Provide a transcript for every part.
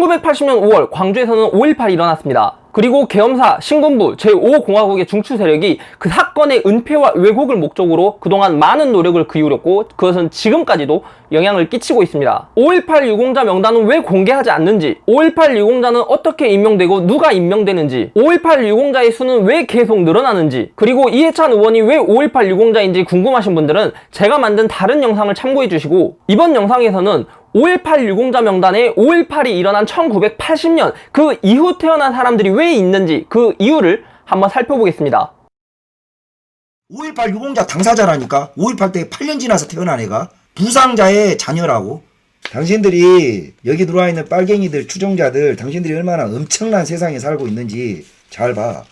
1980년 5월 광주에서는 5.18이 일어났습니다. 그리고 계엄사 신군부 제5공화국의 중추 세력이 그 사건의 은폐와 왜곡을 목적으로 그동안 많은 노력을 기울였고 그것은 지금까지도 영향을 끼치고 있습니다. 5.18 유공자 명단은 왜 공개하지 않는지, 5.18 유공자는 어떻게 임명되고 누가 임명되는지, 5.18 유공자의 수는 왜 계속 늘어나는지, 그리고 이해찬 의원이 왜 5.18 유공자인지 궁금하신 분들은 제가 만든 다른 영상을 참고해 주시고 이번 영상에서는 5.18 유공자 명단에 5.18이 일어난 1980년 그 이후 태어난 사람들이 왜 있는지 그 이유를 한번 살펴보겠습니다. 5.18 유공자 당사자라니까 5.18 때 8년 지나서 태어난 애가 부상자의 자녀라고 당신들이 여기 들어와 있는 빨갱이들 추종자들 당신들이 얼마나 엄청난 세상에 살고 있는지 잘 봐.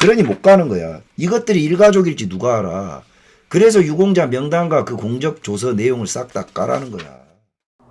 그러니 못 가는 거야. 이것들이 일가족일지 누가 알아. 그래서 유공자 명단과 그 공적 조서 내용을 싹 다 까라는 거야.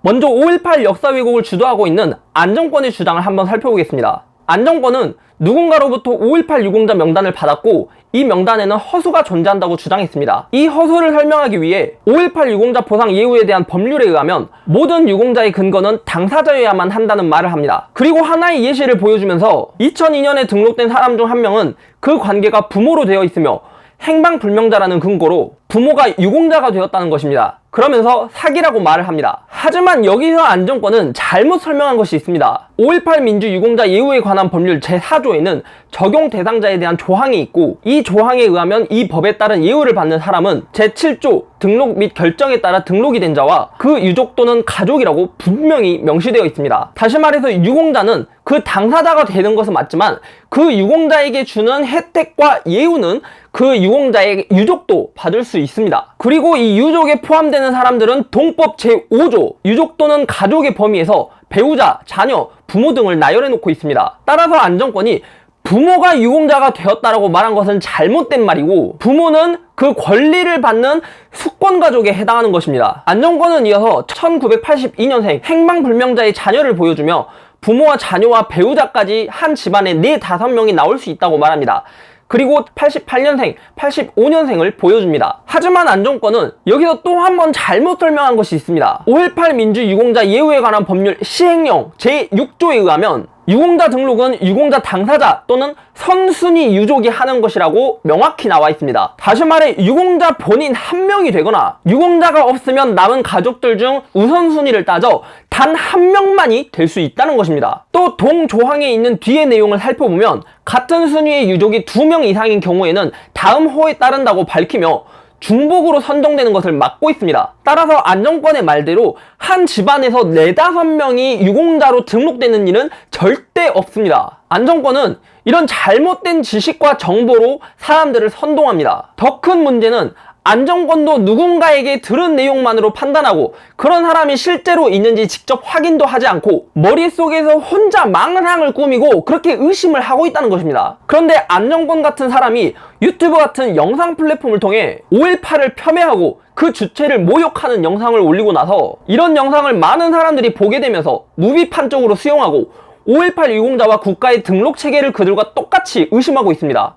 먼저 5.18 역사 왜곡을 주도하고 있는 안정권의 주장을 한번 살펴보겠습니다. 안정권은 누군가로부터 5.18 유공자 명단을 받았고 이 명단에는 허수가 존재한다고 주장했습니다. 이 허수를 설명하기 위해 5.18 유공자 보상 예우에 대한 법률에 의하면 모든 유공자의 근거는 당사자여야만 한다는 말을 합니다. 그리고 하나의 예시를 보여주면서 2002년에 등록된 사람 중 한 명은 그 관계가 부모로 되어 있으며 행방불명자라는 근거로 부모가 유공자가 되었다는 것입니다. 그러면서 사기라고 말을 합니다. 하지만 여기서 안정권은 잘못 설명한 것이 있습니다. 5.18 민주 유공자 예우에 관한 법률 제4조에는 적용 대상자에 대한 조항이 있고 이 조항에 의하면 이 법에 따른 예우를 받는 사람은 제7조 등록 및 결정에 따라 등록이 된 자와 그 유족 또는 가족이라고 분명히 명시되어 있습니다. 다시 말해서 유공자는 그 당사자가 되는 것은 맞지만 그 유공자에게 주는 혜택과 예우는 그 유공자의 유족도 받을 수 있습니다. 그리고 이 유족에 포함되는 사람들은 동법 제5조 유족 또는 가족의 범위에서 배우자, 자녀, 부모 등을 나열해 놓고 있습니다. 따라서 안정권이 부모가 유공자가 되었다라고 말한 것은 잘못된 말이고 부모는 그 권리를 받는 수권 가족에 해당하는 것입니다. 안정권은 이어서 1982년생 행방불명자의 자녀를 보여주며 부모와 자녀와 배우자까지 한 집안에 4, 5명이 나올 수 있다고 말합니다. 그리고 88년생, 85년생을 보여줍니다. 하지만 안정권은 여기서 또 한 번 잘못 설명한 것이 있습니다. 5.18 민주 유공자 예우에 관한 법률 시행령 제6조에 의하면 유공자 등록은 유공자 당사자 또는 선순위 유족이 하는 것이라고 명확히 나와 있습니다. 다시 말해 유공자 본인 한 명이 되거나 유공자가 없으면 남은 가족들 중 우선순위를 따져 단 한 명만이 될 수 있다는 것입니다. 또 동조항에 있는 뒤의 내용을 살펴보면 같은 순위의 유족이 두 명 이상인 경우에는 다음 호에 따른다고 밝히며 중복으로 선정되는 것을 막고 있습니다. 따라서 안정권의 말대로 한 집안에서 네다섯 명이 유공자로 등록되는 일은 절대 없습니다. 안정권은 이런 잘못된 지식과 정보로 사람들을 선동합니다. 더 큰 문제는 안정권도 누군가에게 들은 내용만으로 판단하고 그런 사람이 실제로 있는지 직접 확인도 하지 않고 머릿속에서 혼자 망상을 꾸미고 그렇게 의심을 하고 있다는 것입니다. 그런데 안정권 같은 사람이 유튜브 같은 영상 플랫폼을 통해 5.18을 폄훼하고 그 주체를 모욕하는 영상을 올리고 나서 이런 영상을 많은 사람들이 보게 되면서 무비판적으로 수용하고 5.18 유공자와 국가의 등록 체계를 그들과 똑같이 의심하고 있습니다.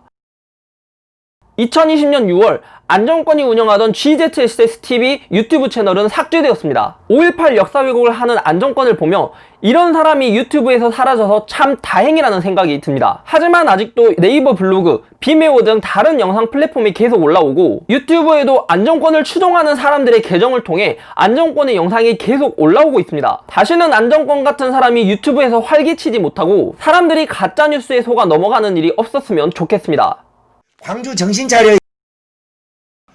2020년 6월 안정권이 운영하던 GZSS-TV 유튜브 채널은 삭제되었습니다. 5.18 역사 왜곡을 하는 안정권을 보며 이런 사람이 유튜브에서 사라져서 참 다행이라는 생각이 듭니다. 하지만 아직도 네이버 블로그, 비메오 등 다른 영상 플랫폼이 계속 올라오고 유튜브에도 안정권을 추종하는 사람들의 계정을 통해 안정권의 영상이 계속 올라오고 있습니다. 다시는 안정권 같은 사람이 유튜브에서 활기치지 못하고 사람들이 가짜뉴스에 속아 넘어가는 일이 없었으면 좋겠습니다. 광주 정신 차려.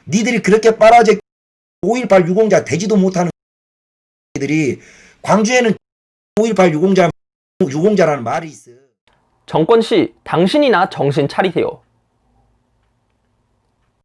니들이 그렇게 빨아제 5.18 유공자 되지도 못하는 들이 광주에는 5.18 유공자 유공자라는 말이 있어. 정권 씨, 당신이나 정신 차리세요.